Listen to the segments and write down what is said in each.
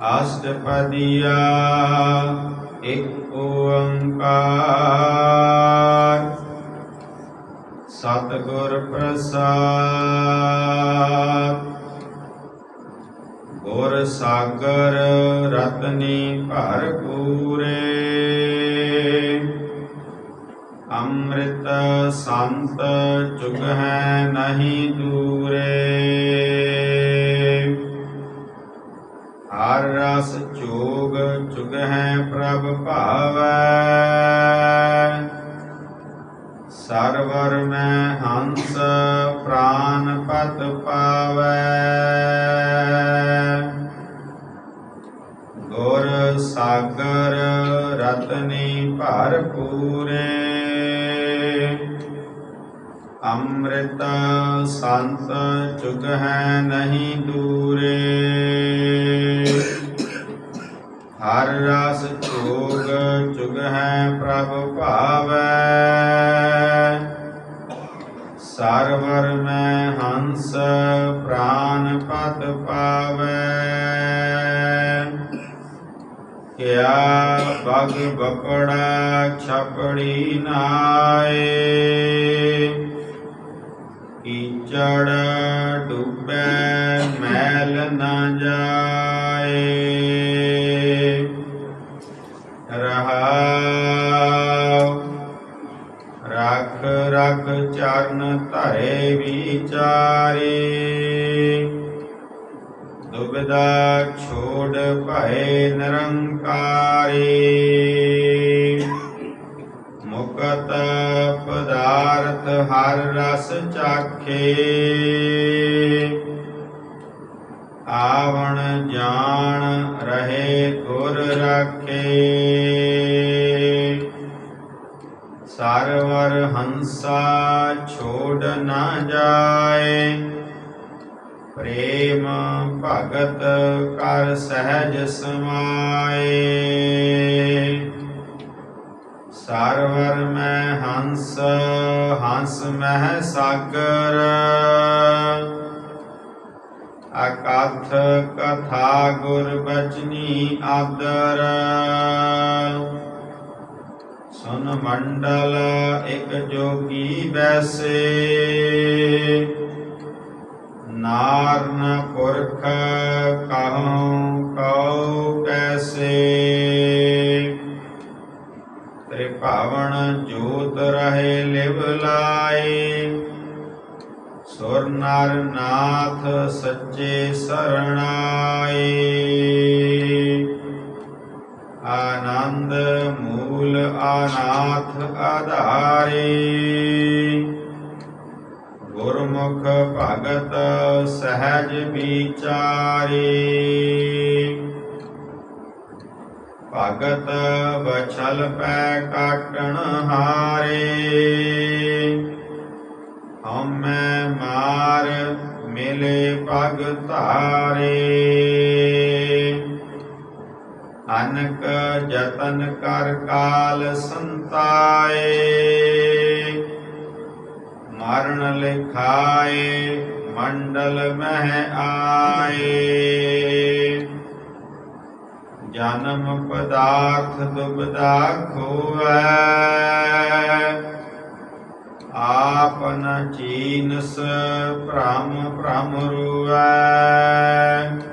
ਅਸ਼ਟਪਦੀਆ ਇੱਕ ਓੰਕਾਰ ਸਤਿਗੁਰ ਪ੍ਰਸਾਦ ਗੁਰ ਸਾਗਰ ਰਤਨੀ ਭਰਪੂਰੇ ਅੰਮ੍ਰਿਤ ਸੰਤ ਚੁਗ ਹੈ ਨਹੀਂ ਦੂਰੇ ਹਰ ਚੋਗ ਚੁਗ ਹੈ ਪ੍ਰਭ ਭਾਵੈ। ਸਰਵਰ ਮੈਂ ਹੰਸ ਪ੍ਰਾਨ ਪਤ ਪਾਵੈ। ਗੁਰ ਸਾਗਰ ਰਤਨੀ ਭਰਪੂਰੇ। ਅੰਮ੍ਰਿਤ ਸੰਤ ਚੁਗ ਹੈ ਨਹੀਂ ਦੂਰੇ। ਹੰਸ ਪ੍ਰਾਨ ਪਤ ਪਾਵੈ ਕਿਆ ਬਗ ਬਪੜਾ ਛਪੜੀ ਨਾਏ ਕੀਚੜ ਡੁੱਬੈ ਮੈਲ ਨਾ ਜਾਏ ਰਹਾਉ ਰਖ ਰਖ ਚਰਨ ਧਰੇ ਵਿਚਾਰੇ। ਦੁਬਿਧਾ ਛੋੜ ਭਏ ਨਿਰੰਕਾਰੀ। ਮੁਕਤ ਪਦਾਰਥ ਹਰ ਰਸ ਚਾਖੇ। ਆਵਣ ਜਾਣ ਰਹੇ ਗੁਰ ਰਾਖੇ। ਸਰਵਰ ਹੰਸਾ ਛੋੜ ਨਾ ਜਾਏ। ਪ੍ਰੇਮ ਭਗਤ ਕਰ ਸਹਿਜ ਸਮਾਏ। ਸਰਵਰ ਮੈਂ ਹੰਸ ਹੰਸ ਮਹਿ ਸਾਗਰ। ਅਕਥ ਕਥਾ ਗੁਰ ਬਚਨੀ ਆਦਰ। ਸੁਨ ਮੰਡਲ ਇਕ ਜੋਗੀ ਬੈਸੇ ਨਾਰਨ ਪੁਰਖ ਕਹਉ ਕਉ ਕੈਸੇ। ਤੇਰੇ ਜੋਤ ਰਹੇ ਲਿਵ ਲਾਏ। ਸੁਰ ਨਰ ਨਾਥ ਸੱਚੇ ਸਰਣਾਏ। ਆਨੰਦ ਮੂਲ ਆਨਾਥ ਆਧਾਰੇ। ਗੁਰਮੁਖ ਭਗਤ ਸਹਿਜ ਵਿਚਾਰੇ। ਭਗਤ ਬਛਲ ਪੈ ਕਾਟਣ ਹਾਰੇ। ਹਉਮੈ ਮਾਰ ਮਿਲੇ ਭਗਤਾਰੇ ਅਨਕ ਜਤਨ ਕਰ ਕਾਲ ਸੰਤਾਏ, ਮਰਨ ਲਿਖਾਏ, ਮੰਡਲ ਮਹਿ ਆਏ। ਜਨਮ ਪਦਾਰਥ ਦੁਬਦਾ ਖੋਵੈ, ਆਪਨ ਚੀਨਸ ਭ੍ਰਮ ਭ੍ਰਮ ਰੂਵੈ।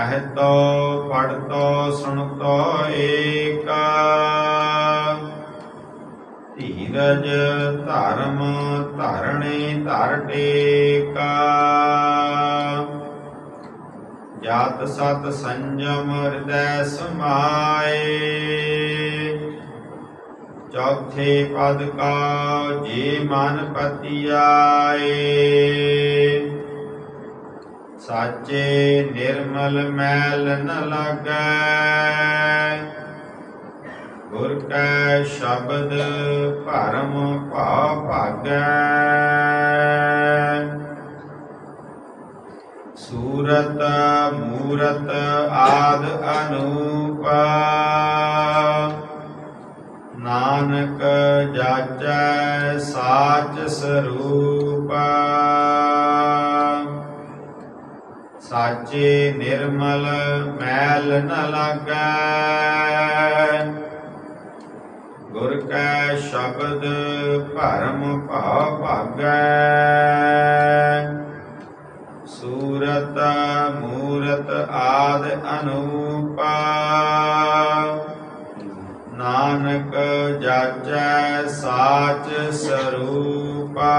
ਕਹਿਤੋ ਪੜਤੋ, ਸੁਣਤੋ ਏਕਾ। ਧੀਰਜ ਧਰਮ ਧਰਣੇ ਧਰ ਟੇਕਾ। ਜਾਤ ਸਤ ਸੰਜਮ ਹਿਰਦੈ ਸਮਾਏ। ਚੌਥੇ ਪਦ ਕਾ, ਜੇ ਮਨ ਪਤਿਆਏ। ਸਾਚੇ ਨਿਰਮਲ ਮੈਲ ਨ ਲਾਗੈ। ਗੁਰ ਕੈ ਸ਼ਬਦ ਭਰਮ ਭਾਵ ਭਾਗੈ। ਸੂਰਤ, ਮੂਰਤ ਆਦ ਅਨੂਪ। ਨਾਨਕ ਜਾਚੈ ਸਾਚ ਸਰੂਪ। ਸਾਚੇ ਨਿਰਮਲ ਮੈਲ ਨ ਲਾਗੈ। ਗੁਰ ਕੈ ਸ਼ਬਦ ਭਰਮ ਭਾਵ ਭਾਗੈ। ਸੂਰਤ, ਮੂਰਤ ਆਦ ਅਨੂਪਾ। ਨਾਨਕ ਜਾਚੈ ਸਾਚ ਸਰੂਪਾ।